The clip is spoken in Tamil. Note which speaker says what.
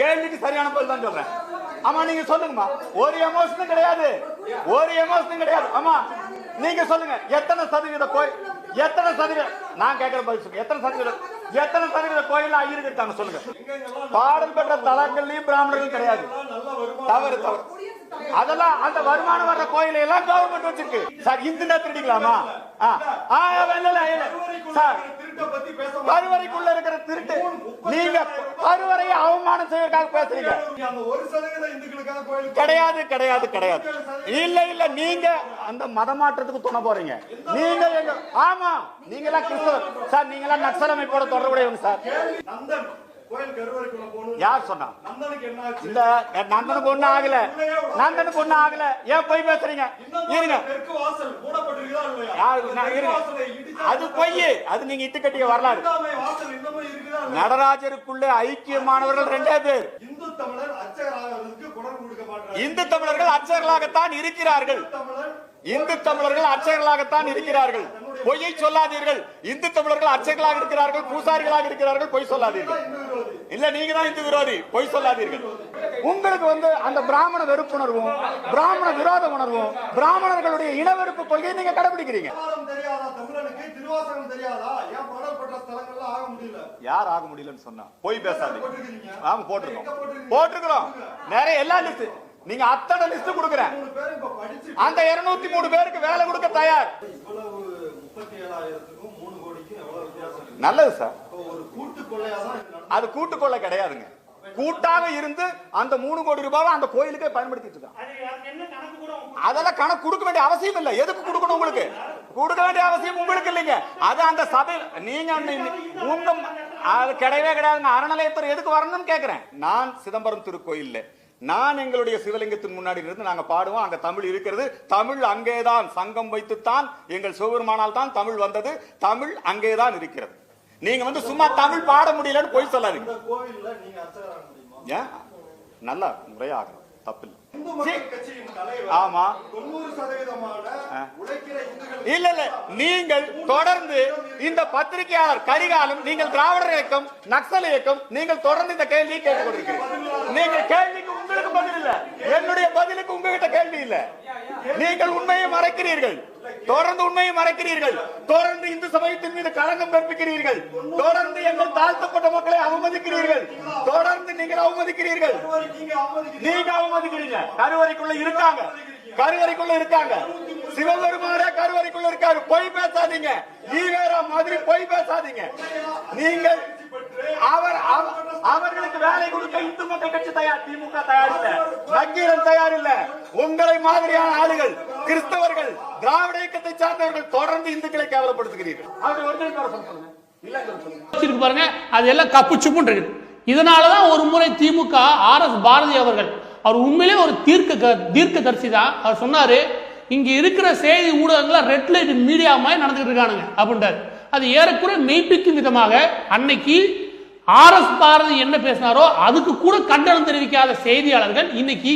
Speaker 1: கேள்விக்கு சரியான பதில் தான் சொல்றேன். ஆமா நீங்க சொல்லுங்கம்மா. ஒரு எமோஷனும் கிடையாது. ஒரு எமோஷனும் கிடையாது. ஆமா நீங்க சொல்லுங்க. எத்தனை சதவீத கோயில் எத்தனை சதவீதம் நான் கேட்கிற பதில் சொல்லுங்க. எத்தனை சதவீதம் எத்தனை சதவீத கோயில் ஐயருக்கு இருக்காங்க சொல்லுங்க. பாடல் பெற்ற தலங்கள்லயும் பிராமணர்கள் கிடையாது. தவறு தவறு. அதெல்லாம் அந்த வருமானம் வர்ற கோயிலை எல்லாம் கவர்மெண்ட் வச்சிருக்கு. சார் இந்து திருடிக்கலாமா சார் கருவறைக்குள்ள இருக்கிற திருட்டு. நீங்க கருவறையை அவமானம் செய்வதற்காக பேசுறீங்க. கிடையாது கிடையாது கிடையாது. இல்ல இல்ல நீங்க அந்த மத மாற்றத்துக்கு துணை போறீங்க. நீங்க எங்க ஆமா நீங்க எல்லாம் கிறிஸ்தவ சார் நீங்க எல்லாம் நக்சல் அமைப்போட தொடர்புடையவங்க சார். யார் சொன்னா? இந்த நந்தனுக்கு ஒண்ணு ஆகல. நந்தனுக்கு ஒண்ணு ஆகல. ஏன் போய் பேசுறீங்க? இருங்க. அது பொய். அது நீங்க இட்டு கட்டிய வரலாறு? நடராஜருக்குள்ள ஐக்கியமானவர்கள் ரெண்டே பேர்.
Speaker 2: இந்து
Speaker 1: தமிழர்கள் அர்ச்சகர்களாகத்தான் இருக்கிறார்கள். இந்து தமிழர்கள் அர்ச்சகர்களாகத்தான் இருக்கிறார்கள். பொய்யை சொல்லாதீர்கள். இந்து தமிழர்கள் அர்ச்சகர்களாக இருக்கிறார்கள் பூசாரிகளாக இருக்கிறார்கள். பொய் சொல்லாதீர்கள். இல்ல நீங்க தான் இந்து விரோதி. பொய் சொல்லாதீர்கள். உங்களுக்கு வந்து அந்த பிராமண வெறுப்புணர்வும் பிராமண விரோத உணர்வும் பிராமணர்களுடைய இனவெறுப்பு கொள்கையை நீங்க கடைபிடிக்கிறீங்க. யார் ஆக முடியலன்னு சொன்னா? பொய் பேசாதீங்க.
Speaker 2: போட்டிருக்கீங்க?
Speaker 1: ஆமா போட்டிருக்கோம். போட்டிருக்கிறோம். நிறைய எல்லா லிஸ்ட் நீங்க அத்தனை லிஸ்ட் கொடுக்குறேன். அந்த 203 மூணு பேருக்கு வேலை கொடுக்க தயார். நல்லது சார்.
Speaker 2: ஒரு கூட்டு.
Speaker 1: அது கூட்டுக்கொள்ள கிடையாதுங்க. கூட்டாக இருந்து அந்த மூணு கோடி ரூபாவை அந்த கோயிலுக்கே பயன்படுத்திட்டு அதெல்லாம் கணக்கு கொடுக்க வேண்டிய அவசியம் இல்லை. எதுக்கு கொடுக்கணும் உங்களுக்கு? கொடுக்க வேண்டிய அவசியம் உங்களுக்கு இல்லைங்க. அது அந்த சபை நீங்க அந்த- உங்க அது கிடையவே கிடையாதுங்க. அறநிலையத்துறை எதுக்கு வரணும்னு கேக்குறேன். நான் சிதம்பரம் திருக்கோயில்ல. நான் எங்களுடைய சிவலிங்கத்தின் முன்னாடி இருந்து நாங்க பாடுவோம். அங்க தமிழ் இருக்கிறது. தமிழ் அங்கேதான். சங்கம் வைத்துத்தான். எங்கள் சிவபெருமானால் தான் தமிழ் வந்தது. தமிழ் அங்கேதான் இருக்கிறது. நீங்க வந்து சும்மா தமிழ் பாட முடியலன்னு பொய் சொல்லாதீங்க. ஏன்? நல்லா
Speaker 2: மக்கள் கட்சியின் தலைவர்
Speaker 1: ஆமா. இல்ல இல்ல. நீங்கள் தொடர்ந்து இந்த பத்திரிகையாளர் கரிகாலம் நீங்கள் திராவிடர் இயக்கம் நக்சல் இயக்கம் நீங்கள் தொடர்ந்து இந்த கேள்வியை கேட்டுக் கொண்டிருக்கிறீர்கள் நீங்கள் கேள்விக்கு உங்களுக்கு பதில் இல்ல. என்னுடைய பதிலுக்கு உங்ககிட்ட கேள்வி இல்ல. நீங்கள் உண்மையை மறைக்கிறீர்கள். தொடர்ந்து உண்மையை மறைக்கிறீர்கள். தொடர்ந்து இந்து சமயத்தின் மீது களங்கம் கற்பிக்கிறீர்கள். தொடர்ந்து எங்கள் தாழ்த்தப்பட்ட மக்களை அவமதிக்கிறீர்கள். தொடர்ந்து நீங்கள் அவமதிக்கிறீர்கள்.
Speaker 2: நீங்க அவமதிக்கிறீங்க.
Speaker 1: கருவறைக்குள்ள இருக்காங்க. கருவறைக்குள்ள இருக்காங்க. சிவபெருமானே கருவறைக்குள்ள இருக்காரு. பொய் பேசாதீங்க. நீ வேற மாதிரி பொய் பேசாதீங்க. நீங்கள் அவர்களுக்கு வேலை கொடுக்க இந்து மக்கள் கட்சி தயார் திமுக தயார் இல்ல நக்கீரன் தயார் இல்ல உங்களை மாதிரியான ஆளுகள் கிறிஸ்தவர்கள் திராவிட இயக்கத்தை சார்ந்தவர்கள் தொடர்ந்து இந்துக்களை கேவலப்படுத்துகிறீர்கள். அவருடைய ஒரிஜினல் பேரை சொல்லுங்க.
Speaker 3: பாருங்க அது எல்லாம் கப்பு சுப்புன்னு இருக்குது இதனால தான் ஒரு முறை திமுக ஆர் எஸ் பாரதி அவர்கள் அவர் உண்மையிலே ஒரு தீர்க்க தீர்க்க தரிசி தான். அவர் சொன்னாரு இங்க இருக்கிற செய்தி ஊடகங்கள்லாம் ரெட் லைட் மீடியா மாதிரி நடந்துட்டு இருக்கானுங்க அப்படின்றாரு. அது ஏறக்குறைய மெய்ப்பிக்கும் விதமாக அன்னைக்கு ஆர் எஸ் பாரதி என்ன பேசினாரோ அதுக்கு கூட கண்டனம் தெரிவிக்காத செய்தியாளர்கள் இன்னைக்கு